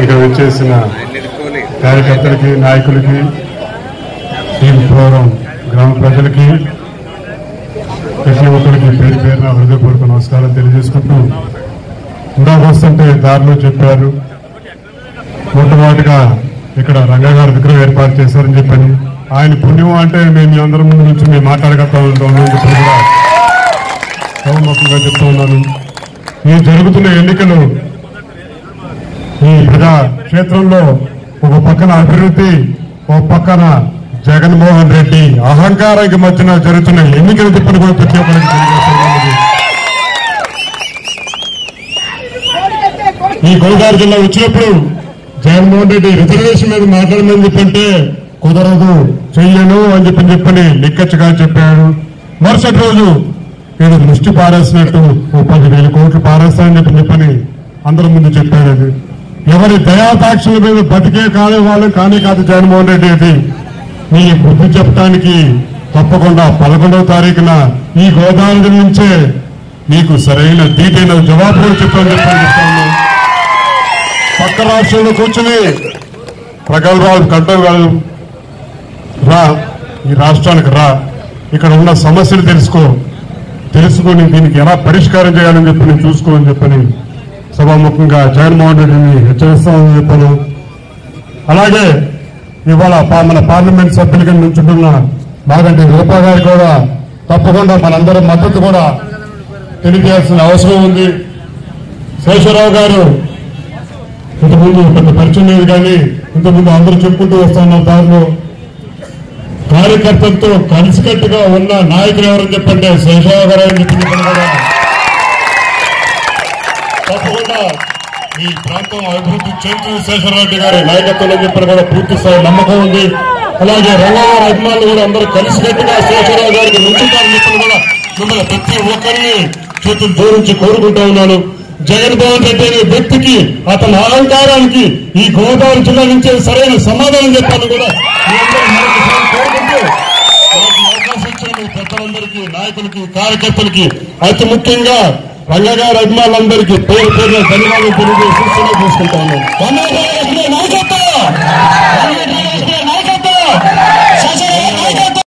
ఇక్కడ వచ్చేసిన కార్యకర్తలకి నాయకులకి టీం ప్రోగ్రాం గ్రామ ప్రజలకి ప్రతి ఒక్కరికి పేరు పేరున హృదయపూర్వక నమస్కారం తెలియజేసుకుంటూ ఇందాక వస్తుంటే దారిలో చెప్పారు. మొట్టమొదటిగా ఇక్కడ రంగగారి విగ్రహం ఏర్పాటు చేశారని చెప్పని ఆయన పుణ్యం అంటే మేము మీ అందరం ముందు నుంచి మేము మాట్లాడగలుగుతా ఉంటాము చెప్పి కూడా చెప్తూ ఉన్నాను. ఈ జరుగుతున్న ఎన్నికలు ఈ ప్రజా క్షేత్రంలో ఒక పక్కన అభివృద్ధి ఒక పక్కన జగన్మోహన్ రెడ్డి. అహంకారానికి మధ్యన జరుగుతున్న ఎన్నికలు తిప్పని కూడా ప్రతి ఒక్కరికి ఈ గోదావరి జిల్లా వచ్చినప్పుడు జగన్మోహన్ రెడ్డి రిజర్వేషన్ మీద మాట్లాడమని చెప్పంటే కుదరదు చెయ్యను అని చెప్పని చెప్పని నిక్కచ్చగా చెప్పాడు. మరుసటి రోజు నేను ముష్టి పారేసినట్టు ఓ పదివేల కోట్లు పారేస్తానని చెప్పని చెప్పని అందరి ముందు చెప్పాడు అది. ఎవరి దయాదాక్షుల మీద బతికే కాని వాళ్ళు కానీ కాదు జగన్మోహన్ రెడ్డి అది నీ బుద్ధి చెప్పడానికి తప్పకుండా పదకొండవ తారీఖున ఈ గోదావరి నుంచే మీకు సరైన దీటైన జవాబు కూడా చెప్పని చెప్పని చెప్తాను. పక్క రాష్ట్రంలో కూర్చుని ప్రగల్భాలు కట్టగలరు రా. ఈ రాష్ట్రానికి రా. ఇక్కడ ఉన్న సమస్యలు తెలుసుకో. తెలుసుకొని దీనికి ఎలా పరిష్కారం చేయాలని చెప్పి నేను చూసుకోమని చెప్పని సభాముఖంగా జగన్మోహన్ రెడ్డిని హెచ్చరిస్తామని చెప్పాను అలాగే ఇవాళ మన పార్లమెంట్ సభ్యులుగా నుంచుంటున్న మాగంటి రూప గారు కూడా తప్పకుండా మనందరి మద్దతు కూడా తెలియజేయాల్సిన అవసరం ఉంది. శేషరావు గారు ఇంతకుముందు పెద్ద పరిచయం లేదు కానీ ఇంతకుముందు అందరూ చెప్పుకుంటూ వస్తున్న దారిలో కార్యకర్తలతో కలిసికట్టుగా ఉన్న నాయకులు ఎవరని చెప్పండి శేషరావు గారు అని కూడా తప్పకుండా ఈ ప్రాంతం అభివృద్ధి చెందుతుంది శేషరారెడ్డి గారి నాయకత్వంలో చెప్పిన కూడా పూర్తి స్థాయి నమ్మకం ఉంది. అలాగే రంగారావు అభిమానులు కూడా అందరూ కలిసికట్టుగా శేషరావు గారికి ముంచుతారని చెప్పిన కూడా మిమ్మల్ని ప్రతి ఒక్కరిని చేతులు జోడించి కోరుకుంటా ఉన్నాను. జగన్మోహన్ రెడ్డి అనే వ్యక్తికి అతని అహంకారానికి ఈ గోదావరి జిల్లా నుంచి సరైన సమాధానం చెప్పాలని కూడా అవకాశం ఇచ్చిన మీ పెద్దలందరికీ నాయకులకి కార్యకర్తలకి అతి ముఖ్యంగా రంగగారి అభిమానులందరికీ పేరు పేరున ధన్యవాదాలు తెలియజేసి సెలవు తీసుకుంటాను నాయకత్వం!